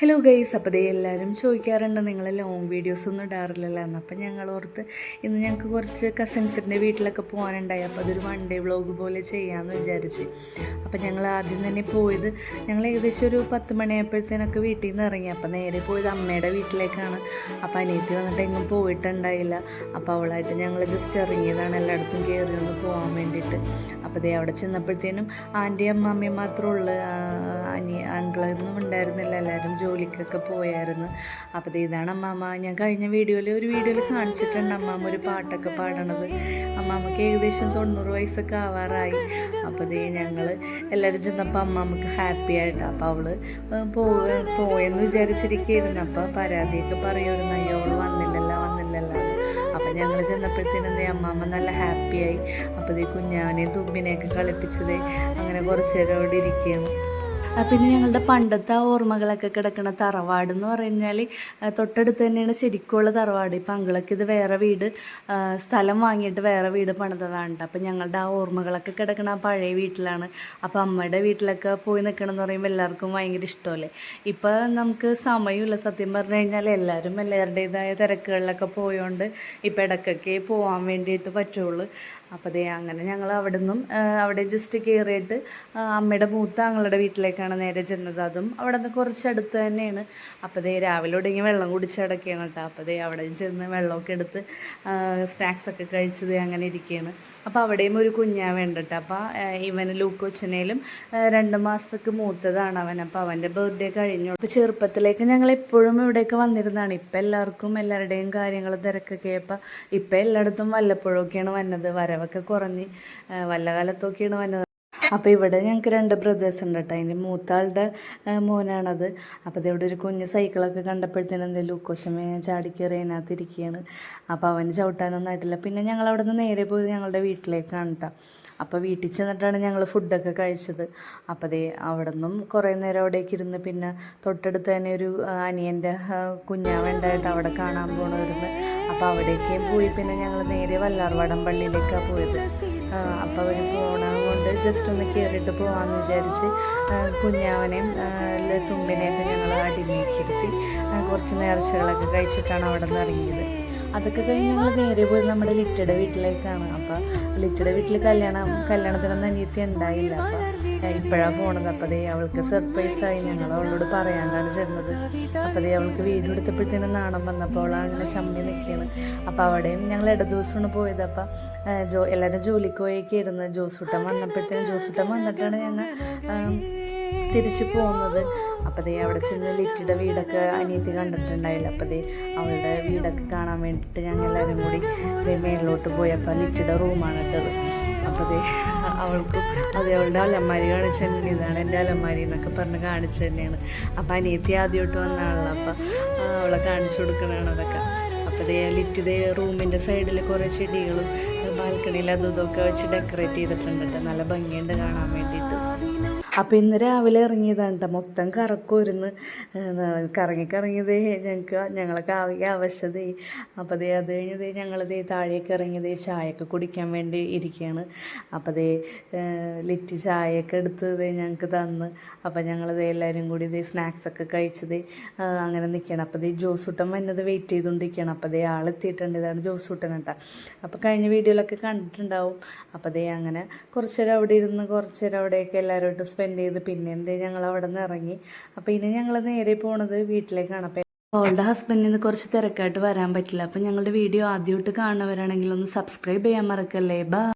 Hello guys അപ്പോൾ ദേ എല്ലാവരും ചോദിക്കാറുണ്ട് നിങ്ങൾ ലോങ് വീഡിയോസ് ഒന്നും ഇടാറില്ലല്ലോ എന്ന്. അപ്പം ഞങ്ങൾ ഓർത്ത് ഇന്ന് ഞങ്ങൾക്ക് കുറച്ച് കസിൻസിന്റെ വീട്ടിലൊക്കെ പോകാനുണ്ടായി. അപ്പോൾ അതൊരു വൺ ഡേ വ്ളോഗ് പോലെ ചെയ്യാമെന്ന് വിചാരിച്ച്. അപ്പം ഞങ്ങൾ ആദ്യം തന്നെ പോയത് ഞങ്ങൾ ഏകദേശം ഒരു പത്ത് മണിയായപ്പോഴത്തേനൊക്കെ വീട്ടിൽ നിന്ന് ഇറങ്ങി. അപ്പം നേരെ പോയത് അമ്മയുടെ വീട്ടിലേക്കാണ്. അപ്പോൾ അനിയത്തി വന്നിട്ട് എങ്ങും പോയിട്ടുണ്ടായില്ല. അപ്പോൾ അവളായിട്ട് ഞങ്ങൾ ജസ്റ്റ് ഇറങ്ങിയതാണ് എല്ലായിടത്തും കയറി ഒന്ന് പോകാൻ വേണ്ടിയിട്ട്. അപ്പോൾ ദേ അവിടെ ചെന്നപ്പോഴത്തേനും ആന്റിയും അമ്മാമ്മയും മാത്രമേ ഉള്ളൂ. അനി അങ്കിളൊന്നും ഉണ്ടായിരുന്നില്ല. എല്ലാവരും ജോലിക്കൊക്കെ പോയായിരുന്നു. അപ്പോൾ ഇതാണ് അമ്മാമ്മ ഞാൻ കഴിഞ്ഞ വീഡിയോയിൽ ഒരു വീഡിയോയിൽ കാണിച്ചിട്ടുണ്ട് അമ്മാമ്മ ഒരു പാട്ടൊക്കെ പാടണത്. അമ്മാമ്മക്ക് ഏകദേശം തൊണ്ണൂറ് വയസ്സൊക്കെ ആവാറായി. അപ്പോൾ ഇതേ ഞങ്ങൾ എല്ലാവരും ചെന്നപ്പോൾ അമ്മാമ്മക്ക് ഹാപ്പി ആയിട്ട് അപ്പോൾ അവൾ പോയ പോയെന്ന് വിചാരിച്ചിരിക്കുകയായിരുന്നു അപ്പോൾ പരാതിയൊക്കെ പറയുമായിരുന്നു അയ്യോ അവൾ വന്നില്ലല്ലോ വന്നില്ലല്ലോ. അപ്പം ഞങ്ങൾ ചെന്നപ്പോഴത്തേനും എന്തേ അമ്മാമ്മ നല്ല ഹാപ്പിയായി. അപ്പോൾ ഈ കുഞ്ഞാവനെയും തുമ്പിനെയൊക്കെ കളിപ്പിച്ചത്. അങ്ങനെ കുറച്ച് നേരം അവിടെ ഇരിക്കുകയാണ്. പിന്നെ ഞങ്ങളുടെ പണ്ടത്തെ ആ ഓർമ്മകളൊക്കെ കിടക്കുന്ന തറവാട് എന്ന് പറഞ്ഞാൽ തൊട്ടടുത്ത് തന്നെയാണ് ശരിക്കുള്ള തറവാട്. ഇപ്പം അങ്കിളൊക്കെ ഇത് വേറെ വീട് സ്ഥലം വാങ്ങിയിട്ട് വേറെ വീട് പണിതതാണ്. അപ്പം ഞങ്ങളുടെ ആ ഓർമ്മകളൊക്കെ കിടക്കുന്ന ആ പഴയ വീട്ടിലാണ്. അപ്പം അമ്മയുടെ വീട്ടിലൊക്കെ പോയി നിൽക്കണം എന്ന് പറയുമ്പോൾ എല്ലാവർക്കും ഭയങ്കര ഇഷ്ടമല്ലേ? ഇപ്പം നമുക്ക് സമയമില്ല. സത്യം പറഞ്ഞു കഴിഞ്ഞാൽ എല്ലാവരും എല്ലാവരുടേതായ തിരക്കുകളിലൊക്കെ പോയോണ്ട് ഇപ്പം ഇടയ്ക്കൊക്കെ പോകാൻ വേണ്ടിയിട്ട് പറ്റുള്ളൂ. അപ്പോൾ ദേ അങ്ങനെ ഞങ്ങൾ അവിടെ നിന്നും അവിടെ ജസ്റ്റ് കയറിയിട്ട് അമ്മയുടെ മൂത്ത ഞങ്ങളുടെ വീട്ടിലേക്കാണ് നേരെ ചെന്നത്. അതും അവിടെ നിന്ന് കുറച്ച് അടുത്ത് തന്നെയാണ്. അപ്പോൾ ദേ രാവിലെ ഒടുങ്ങി വെള്ളം കുടിച്ച് കിടക്കുകയാണ് കേട്ടോ. അപ്പോൾ ദേ അവിടെ ചെന്ന് വെള്ളമൊക്കെ എടുത്ത് സ്നാക്സൊക്കെ കഴിച്ചത് അങ്ങനെ ഇരിക്കുകയാണ്. അപ്പോൾ അവിടെയും ഒരു കുഞ്ഞാ കേട്ടോ അപ്പോൾ ഇവന് ലൂക്കോച്ചനയിലും രണ്ട് മാസത്തേക്ക് മൂത്തതാണ് അവൻ. അപ്പോൾ അവന്റെ ബർത്ത്ഡേ കഴിഞ്ഞു. അപ്പോൾ ചെറുപ്പത്തിലേക്ക് ഞങ്ങൾ എപ്പോഴും ഇവിടെയൊക്കെ വന്നിരുന്നതാണ്. ഇപ്പം എല്ലാവർക്കും എല്ലാവരുടെയും കാര്യങ്ങൾ തിരക്കൊക്കെ അപ്പോൾ ഇപ്പം എല്ലായിടത്തും വല്ലപ്പോഴൊക്കെയാണ് വന്നത്. വരവൊക്കെ കുറഞ്ഞ് വല്ല കാലത്തൊക്കെയാണ് വന്നത്. അപ്പോൾ ഇവിടെ ഞങ്ങൾക്ക് രണ്ട് ബ്രദേഴ്സ് ഉണ്ട് കേട്ടോ അതിന്റെ മൂത്താളുടെ മോനാണത്. അപ്പോൾ ഇതിവിടെ ഒരു കുഞ്ഞ് സൈക്കിളൊക്കെ കണ്ടപ്പോഴത്തേനും എന്തെങ്കിലും ലൂക്കോശമേ ചാടിക്കയറി അതിനകത്തിരിക്കുകയാണ് അപ്പോൾ അവന് ചവിട്ടാനൊന്നും ആയിട്ടില്ല. പിന്നെ ഞങ്ങൾ അവിടെ നിന്ന് നേരെ പോയി ഞങ്ങളുടെ വീട്ടിലേക്കാണ് കേട്ടോ അപ്പോൾ വീട്ടിൽ ചെന്നിട്ടാണ് ഞങ്ങൾ ഫുഡൊക്കെ കഴിച്ചത്. അപ്പോൾ അതേ അവിടെ നിന്നും കുറേ നേരം അവിടേക്ക് ഇരുന്ന് പിന്നെ തൊട്ടടുത്ത് തന്നെ ഒരു അനിയന്റെ കുഞ്ഞാവുണ്ടായിട്ട് അവിടെ കാണാൻ പോകണമായിരുന്നു അപ്പോൾ അവിടേക്ക് പോയി പിന്നെ ഞങ്ങൾ നേരെ വല്ലാർവാടം പള്ളിയിലേക്കാണ് പോയത് അപ്പോൾ അവർ പോകണം കൊണ്ട് ജസ്റ്റ് ഒന്ന് കയറിയിട്ട് പോകാമെന്ന് വിചാരിച്ച് കുഞ്ഞാവനെയും തുമ്പിനെയൊക്കെ ഞങ്ങൾ അടിമേക്കിരുത്തി കുറച്ച് നേർച്ചകളൊക്കെ കഴിച്ചിട്ടാണ് അവിടെ നിന്ന് ഇറങ്ങിയത്. അതൊക്കെ കഴിഞ്ഞ് ഞങ്ങൾ നേരെ പോയി നമ്മുടെ ലിറ്റയുടെ വീട്ടിലേക്കാണ്. അപ്പോൾ ലിറ്റയുടെ വീട്ടിൽ കല്യാണം കല്യാണത്തിനൊന്നും അനിയത്തി ഉണ്ടായില്ല. അപ്പോൾ ഇപ്പോഴാണ് പോണത്. അപ്പതേ അവൾക്ക് സർപ്രൈസായി ഞങ്ങൾ അവളോട് പറയാണ്ടാണ് ചെന്നത്. അപ്പതേ അവൾക്ക് വീട് എടുത്തപ്പോഴത്തേനും നാണം വന്നപ്പോൾ അവളാണ് അങ്ങനെ ചമ്മി നിൽക്കുകയാണ് അപ്പോൾ അവിടെയും ഞങ്ങൾ ഇട ദിവസമാണ് പോയത്. അപ്പം ജോ എല്ലാവരും ജോലിക്ക് പോയേക്ക് ഇരുന്ന് ജോസൂട്ടം വന്നപ്പോഴത്തേനും ജോസൂട്ടം വന്നിട്ടാണ് ഞങ്ങൾ തിരിച്ചു പോകുന്നത് അപ്പോൾ ദേ അവിടെ ചെന്ന് ലിറ്റിയുടെ വീടൊക്കെ അനിയത്തി കണ്ടിട്ടുണ്ടായില്ല. അപ്പോൾ ദേ അവളുടെ വീടൊക്കെ കാണാൻ വേണ്ടിയിട്ട് ഞങ്ങൾ എല്ലാവരും കൂടി മേളിലോട്ട് പോയി. അപ്പോൾ ലിറ്റിയുടെ റൂമാണ് ഇട്ടത്. അപ്പോൾ ദേ അവൾക്കും. അത് അവളുടെ അലമാരി കാണിച്ചു തന്നെ ഇതാണ് എന്റെ അലമാരി എന്നൊക്കെ പറഞ്ഞ് കാണിച്ചു തന്നെയാണ്. അപ്പം അനിയത്തി ആദ്യമായിട്ട് വന്ന ആളാണ് അപ്പം അവളെ കാണിച്ചു കൊടുക്കണതാണ് അതൊക്കെ. അപ്പോൾ ലിറ്റ് ലിറ്റിയുടെ റൂമിന്റെ സൈഡിൽ കുറേ ചെടികളും ബാൽക്കണിയിൽ അതും ഇതൊക്കെ വെച്ച് ഡെക്കറേറ്റ് ചെയ്തിട്ടുണ്ട് നല്ല ഭംഗിയുണ്ട് കാണാൻ വേണ്ടിയിട്ട്. അപ്പോൾ ഇന്ന് രാവിലെ ഇറങ്ങിയതാണ് കേട്ടോ മൊത്തം കറക്കും കറങ്ങി കറങ്ങിയതേ ഞങ്ങൾക്ക് ഞങ്ങളൊക്കെ ആവുക ആവശ്യതേ അപ്പോൾ ദേ. അത് കഴിഞ്ഞതേ ഞങ്ങളതേ താഴേക്ക് ഇറങ്ങിയതേ ചായയൊക്കെ കുടിക്കാൻ വേണ്ടി ഇരിക്കുകയാണ് അപ്പോൾ ദേ ലിറ്റ് ചായയൊക്കെ എടുത്ത് ദേ ഞങ്ങൾക്ക് തന്ന്. അപ്പോൾ ഞങ്ങളത് എല്ലാവരും കൂടി ഇതേ സ്നാക്സൊക്കെ കഴിച്ചത് അങ്ങനെ നിൽക്കുകയാണ് അപ്പോൾ ദേ ജോസൂട്ടൻ വന്നത് വെയിറ്റ് ചെയ്തുകൊണ്ടിരിക്കുകയാണ് അപ്പോൾ ദേ ആളെത്തിയിട്ടുണ്ട് ഇതാണ് ജോസൂട്ടൻ കേട്ടോ അപ്പോൾ കഴിഞ്ഞ വീഡിയോയിലൊക്കെ കണ്ടിട്ടുണ്ടാവും. അപ്പോൾ ദേ അങ്ങനെ കുറച്ചേരം അവിടെ ഇരുന്ന് കുറച്ചേരം അവിടെയൊക്കെ എല്ലാവരുമായിട്ട് സ്പെൻഡ് ചെയ്ത് പിന്നെ എന്തേ ഞങ്ങൾ അവിടെ നിന്ന് ഇറങ്ങി. അപ്പോൾ ഇനി ഞങ്ങൾ നേരെ പോണത് വീട്ടിലേക്കാണ്. അപ്പോൾ അവളുടെ ഹസ്ബൻഡിന് കുറച്ച് തിരക്കായിട്ട് വരാൻ പറ്റില്ല. അപ്പോൾ ഞങ്ങളുടെ വീഡിയോ ആദ്യമായിട്ട് കാണുന്നവരാണെങ്കിൽ ഒന്ന് സബ്സ്ക്രൈബ് ചെയ്യാൻ മറക്കല്ലേ. ബാ